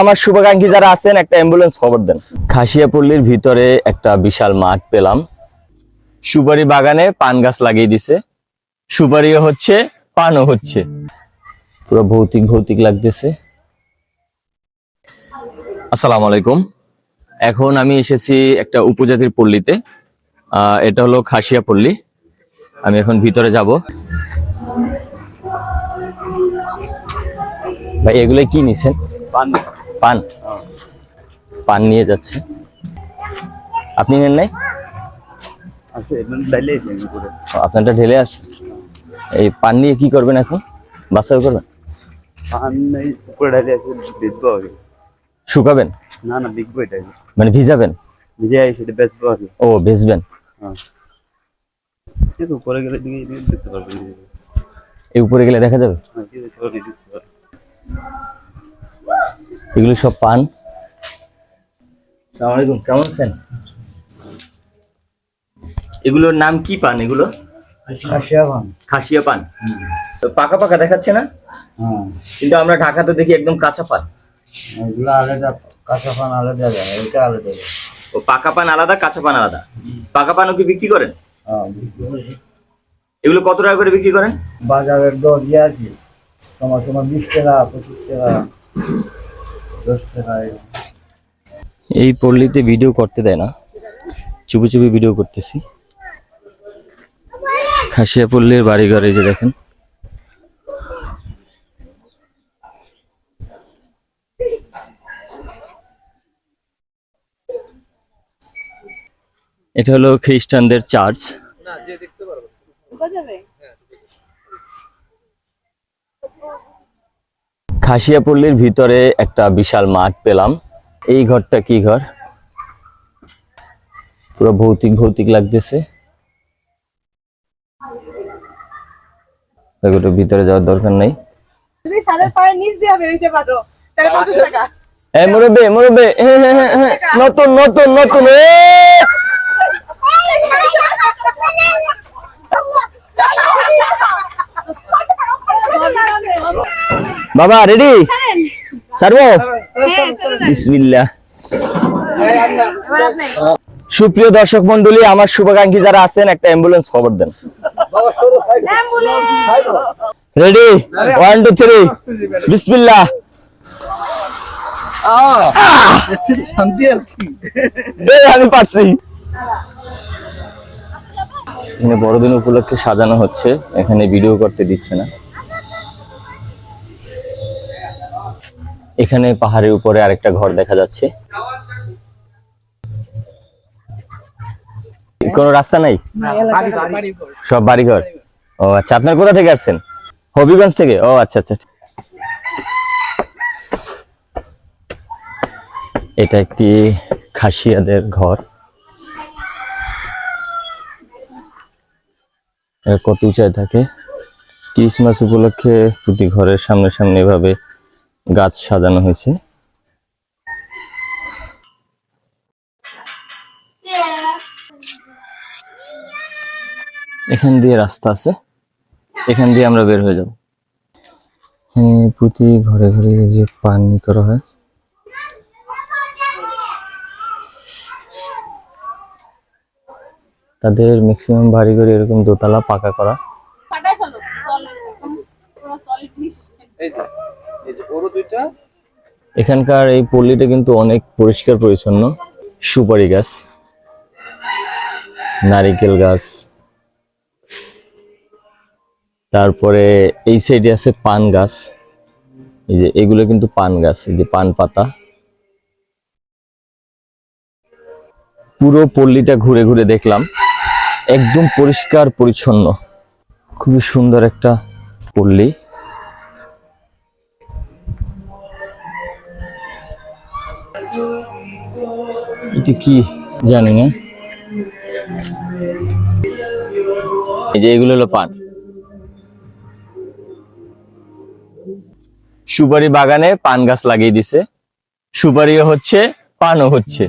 আমার শুভাকাঙ্ক্ষী যারা আছেন, একটা অ্যাম্বুলেন্স খবর দেন। খাসিয়াপল্লির ভিতরে একটা বিশাল মাঠ পেলাম। সুপারি বাগানে পান গাছ লাগিয়ে দিছে। সুপারিও হচ্ছে, পানও হচ্ছে। পুরো ভৌতিক ভৌতিক লাগতেছে। আসসালামু আলাইকুম। এখন আমি এসেছি একটা উপজাতির পল্লীতে। এটা হলো খাসিয়া পল্লী আমি এখন ভিতরে যাব। ভাই এগুলো কি নিছেন? পান। পান? পান নিয়ে যাচ্ছে। আপনি নেন নাই? ও, আপনারটা ঢেলে আস। এই পান নিয়ে কি করবেন এখন? বাচ্চা করবেন? শুকাবেন? না না বিকবো এটা মানে ভিজাবেন? নিজে আই সেটা বেচবো ও বেচবেন? হ্যাঁ। উপরে গেলে দেখতে পারবে না এই উপরে গেলে দেখা যাবে? এগুলো সব পান। সালাম আলাইকুম কেমন আছেন? এগুলোর নাম কি পান এগুলো? খাসিয়া পান। খাসিয়া পান। তো পাকা পাকা দেখাচ্ছে না? হ্যাঁ। কিন্তু আমরা ঢাকাতে দেখি একদম কাঁচা পান। এগুলো আলাদা কাঁচা পান আলাদা যায় এটা আলাদা যায় ও পাকা পান আলাদা কাঁচা পান আলাদা? পাকা পানও কি বিক্রি করেন? হ্যাঁ এগুলো কত টাকা করে বিক্রি করেন? বাজারের দর দিয়ে আছে। তোমার তোমার বিশ টাকা পঁচিশ টাকা। এই পল্লীতে ভিডিও করতে দেয় না। চুপি চুপি ভিডিও করতেছি। খাসিয়া পল্লীর বাড়িঘর এই যে দেখেন। এটা হলো খ্রিস্টানদের চার্চ খাসিয়াপল্লির ভিতরে একটা বিশাল মাঠ পেলাম। এই ঘরটা কি ঘর? পুরো ভৌতিক ভৌতিক লাগতেছে। ভিতরে যাওয়ার দরকার নেই। নতুন নতুন পায়ের নিচ দিয়ে বেরোতে পারো তাহলে পঞ্চাশ টাকা এ মুরব্বে মুরব্বে হ্যাঁ হ্যাঁ হ্যাঁ হ্যাঁ নতুন নতুন নতুন এ! বাবা রেডি সারবো বিসমিল্লাহ। সুপ্রিয় দর্শক মন্ডলী আমার শুভাকাঙ্ক্ষী যারা আছেন একটা অ্যাম্বুলেন্স খবর দেন। রেডি ওয়ান টু থ্রি বিসমিল্লাহ। আমি পারছি। বড়দিন উপলক্ষে সাজানো হচ্ছে এখানে ভিডিও করতে দিচ্ছে না। এখানে পাহাড়ের উপরে আরেকটা ঘর দেখা যাচ্ছে। কোনো রাস্তা নাই? সব বাড়িঘর? ও আচ্ছা আপনার কোথা থেকে আসছেন? হবিগঞ্জ থেকে? ও আচ্ছা আচ্ছা। এটা একটি খাসিয়াদের ঘর। কত উঁচায় থাকে। ক্রিসমাস উপলক্ষে প্রতি ঘরের সামনে সামনে এভাবে গাছ সাজানো হয়েছে। এখান দিয়ে রাস্তা আছে। এখান দিয়ে আমরা বের হয়ে যাব। এখানে প্রতি ঘরে ঘরে যে পানি করা হয়। তাদের ম্যাক্সিমাম বাড়ি ঘরে এরকম দোতলা পাকা করা। নিচ এখানকার এই পল্লীটা কিন্তু অনেক পরিষ্কার পরিচ্ছন্ন। সুপারি গাছ, নারিকেল গাছ। তারপরে এই সাইডে আছে পান গাছ। এই যে এগুলো কিন্তু পান গাছ, এই যে পান পাতা। পুরো পল্লীটা ঘুরে ঘুরে দেখলাম। একদম পরিষ্কার পরিচ্ছন্ন। খুবই সুন্দর একটা পল্লী। এটা কি জানি না এই যে এগুলো হলো পান সুপারি বাগানে পান গাছ লাগিয়ে দিছে। সুপারিও হচ্ছে, পানও হচ্ছে।